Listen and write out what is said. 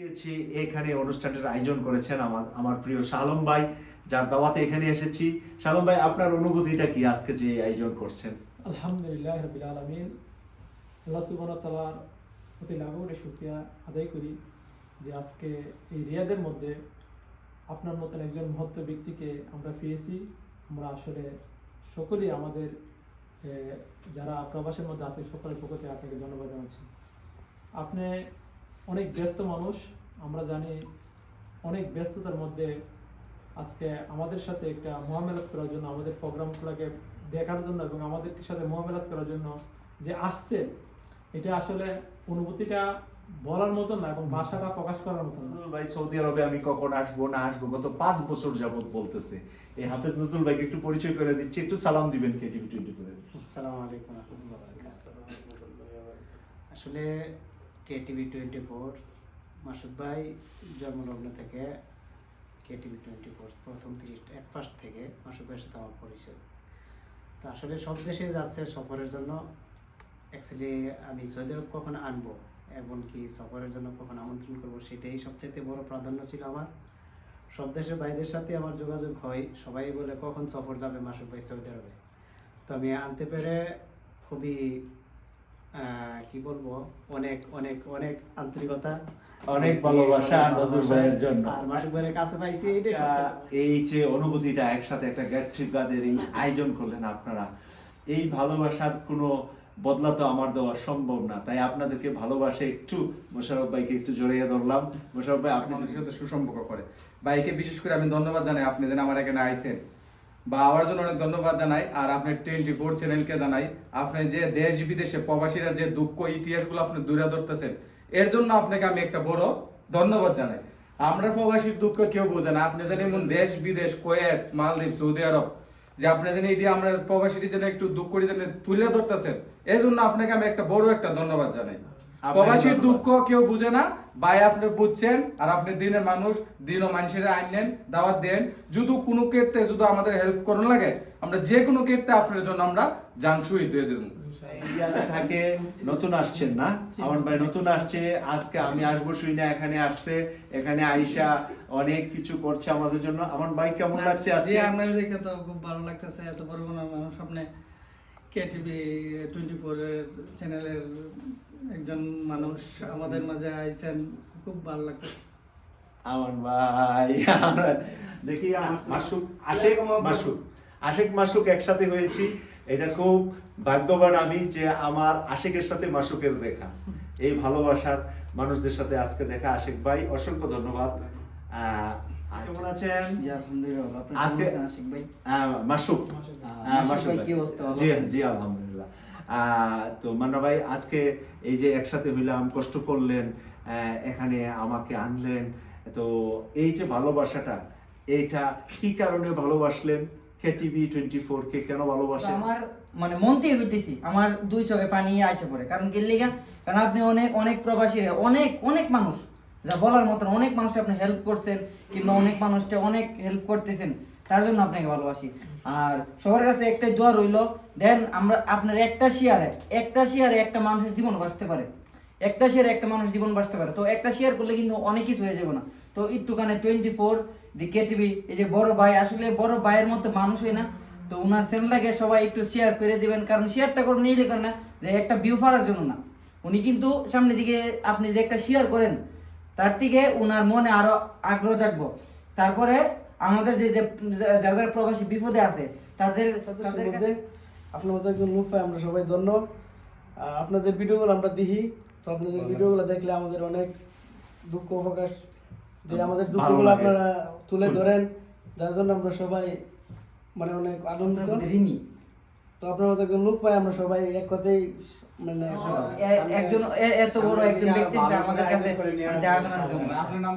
গিয়েছি এখানে অনুষ্ঠানের আয়োজন করেছেন আমার আমার প্রিয় শালম ভাই, যার দাওয়াতে এখানে এসেছি। শালম ভাই, আপনার অনুভূতিটা কি আজকে যে আয়োজন করছেন? আলহামদুলিল্লাহ রবিল আলমিন। আল্লাহ সুবান তালার প্রতি লাগুনে শুক্রিয়া আদায় করি যে আজকে এই রিয়াদের মধ্যে আপনার মতন একজন মহত্ব ব্যক্তিকে আমরা পেয়েছি। আমরা আসলে সকলেই আমাদের যারা প্রবাসের মধ্যে আছে, সকলের পক্ষ আপনাকে ধন্যবাদ জানাচ্ছি। আপনি অনেক ব্যস্ত মানুষ আমরা জানি অনেক ব্যস্ততার মধ্যে আজকে আমাদের সাথে একটা মহামেলাত করার জন্য আমাদের প্রোগ্রামগুলোকে দেখার জন্য এবং আমাদের সাথে মহামেলাত করার জন্য যে আসছে এটা আসলে অনুভূতিটা বলার মতো না এবং ভাষাটা প্রকাশ করার মতো না। ভাই সৌদি আরবে আমি কখন আসব না আসব গত পাঁচ বছর যাবত বলতেছে। এই হাফেজ নজরুল ভাইকে একটু পরিচয় করে দিচ্ছি একটু সালাম দিবেন কে টিভি টোয়েন্টি ফোরে আসসালামু আলাইকুম আসলে K TV twenty four, Masud ভাই জন্মলগ্ন থেকে কে টিভি টোয়েন্টি ফোর, প্রথম থেকে এক ফার্স্ট থেকে মাসুদ ভাইয়ের সাথে আমার পরিচয়। তো আসলে সব দেশে যাচ্ছে সফরের জন্য। অ্যাকচুয়ালি আমি সৌদি আরব কখন আনব এমনকি সফরের জন্য কখন আমন্ত্রণ করব সেটাই সবচেয়ে বড় প্রাধান্য ছিল আমার। সব দেশের ভাইদের সাথে আমার যোগাযোগ হয়, সবাই বলে কখন সফর যাবে মাসুদ ভাই সৌদি আরবে। তো আমি আনতে পেরে খুবই কি বলব? অনেক অনেক অনেক আন্তরিকতা। অনেক ভালোবাসা নজরুল ভাইয়ের জন্য। আর মাসুদ ভাইয়ের কাছে পাইছি। এই যে অনুভূতিটা একসাথে একটা গেট টুগেদার এই আয়োজন করলেন আপনারা এই ভালোবাসার কোনো বদলা তো আমার দেওয়া সম্ভব না। তাই আপনাদেরকে ভালোবাসে একটু মোশারফ ভাইকে একটু জড়িয়ে ধরলাম। মোশারফ ভাই আপনি আমাদের যদি- সাথে সুসম্পর্ক করে। ভাইকে বিশেষ করে আমি ধন্যবাদ জানাই আপনি যেন আমার এখানে আইছেন বা আমার জন্য অনেক ধন্যবাদ জানাই। আর আপনার টোয়েন্টি ফোর চ্যানেলকে জানাই, আপনি যে দেশ বিদেশে প্রবাসীরা যে দুঃখ ইতিহাসগুলো আপনি দূরে ধরতেছেন, এর জন্য আপনাকে আমি একটা বড় ধন্যবাদ জানাই। আমরা প্রবাসীর দুঃখ কেউ বোঝে না। আপনি যেন এমন দেশ বিদেশ, কোয়েত, মালদ্বীপ, সৌদি আরব, যে আপনি যেন এটি আমরা প্রবাসীটি যেন একটু দুঃখ করে যেন তুলে ধরতেছেন এই জন্য আপনাকে আমি একটা বড় একটা ধন্যবাদ জানাই। প্রবাসীর দুঃখ কেউ বুঝে না। ভাই আপনি বুঝছেন আর আপনি দিনের মানুষ দিনও মানুষের আইন নেন দাওয়াত দেন। যদি কোনো ক্ষেত্রে যদি আমাদের হেল্প করুন লাগে। আমরা যে কোনো ক্ষেত্রে আপনার জন্য আমরা জান শহীদ দিয়ে দেবো। ইন্ডিয়াতে থাকে নতুন আসছেন না? আমার ভাই নতুন আসছে আজকে আমি আসব শুই না এখানে আসছে এখানে আইসা অনেক কিছু করছে আমাদের জন্য। আমার ভাই কেমন লাগছে আজকে? আপনার দেখে তো খুব ভালো লাগতেছে এত বড় মানুষ আপনি কে টিভি টোয়েন্টি ফোরের চ্যানেলের একজন মানুষ আমাদের মাঝে আইছেন খুব ভালো লাগতেছে আমার ভাই দেখি মাসুক আশেক মাসুক আশেক মাসুক একসাথে হয়েছি। এটা খুব ভাগ্যবান আমি যে আমার আশেকের সাথে মাসুকের দেখা। এই ভালোবাসার মানুষদের সাথে আজকে দেখা। আশেক ভাই অসংখ্য ধন্যবাদ। আহ, কেমন আছেন? আপনি আজকে- আছেন আশিক ভাই? আহ, মাসুক। জি আলহামদুলিল্লাহ। তো মান্না ভাই, আজকে এই যে একসাথে হইলাম, কষ্ট করলেন এখানে আমাকে আনলেন, তো এই যে ভালোবাসাটা, এইটা কি কারণে ভালোবাসলেন? কে টিভি টোয়েন্টি ফোর কে কেন ভালোবাসেন? আমার মানে মন থেকে হইতেছি আমার দুই চোখে পানি আসে পড়ে। কারণ কি লিগা, কারণ আপনি অনেক অনেক প্রবাসী, অনেক অনেক মানুষ। যা বলার মতন অনেক মানুষ আপনি হেল্প করছেন, কিংবা অনেক মানুষকে অনেক হেল্প করতেছেন। তার জন্য আপনাকে ভালোবাসি। আর সবার কাছে একটাই দোয়া রইল, দেন আমরা আপনার একটা শেয়ারে একটা শেয়ারে একটা মানুষের জীবন বাঁচতে পারে। একটা শেয়ার একটা মানুষ জীবন বাঁচতে পারে। তো একটা শেয়ার করলে কিন্তু অনেক কিছু হয়ে যাবে না। তো একটুখানে টোয়েন্টি ফোর দি কেটিভি এই যে বড় ভাই, আসলে বড় ভাইয়ের মতো মানুষ হয় না। তো ওনার চ্যানেলটাকে সবাই একটু শেয়ার করে দিবেন, কারণ শেয়ারটা করে নিয়ে লিখেন না, যে একটা ভিউ ফারার জন্য না। উনি কিন্তু সামনের দিকে আপনি যে একটা শেয়ার করেন, তার থেকে ওনার মনে আরও আগ্রহ জাগবো। তারপরে আমাদের যে যে যারা যারা প্রবাসী বিপদে আছে তাদের তাদের কাছে মধ্যে আপনার মতো একজন লোক পাই আমরা সবাই ধন্য। আপনাদের ভিডিওগুলো আমরা দেখি। তো আপনাদের ভিডিওগুলো দেখলে আমাদের অনেক দুঃখ প্রকাশ যে আমাদের দুঃখগুলো আপনারা তুলে। ধরেন। যার জন্য আমরা সবাই মানে অনেক আনন্দিত। ঋণী। তো আপনার মতো একজন লোক পাই আমরা সবাই এক কথাই মানে একজন এ- এত বড় একজন ব্যক্তিত্ব আমাদের কাছে মানে আপনার নাম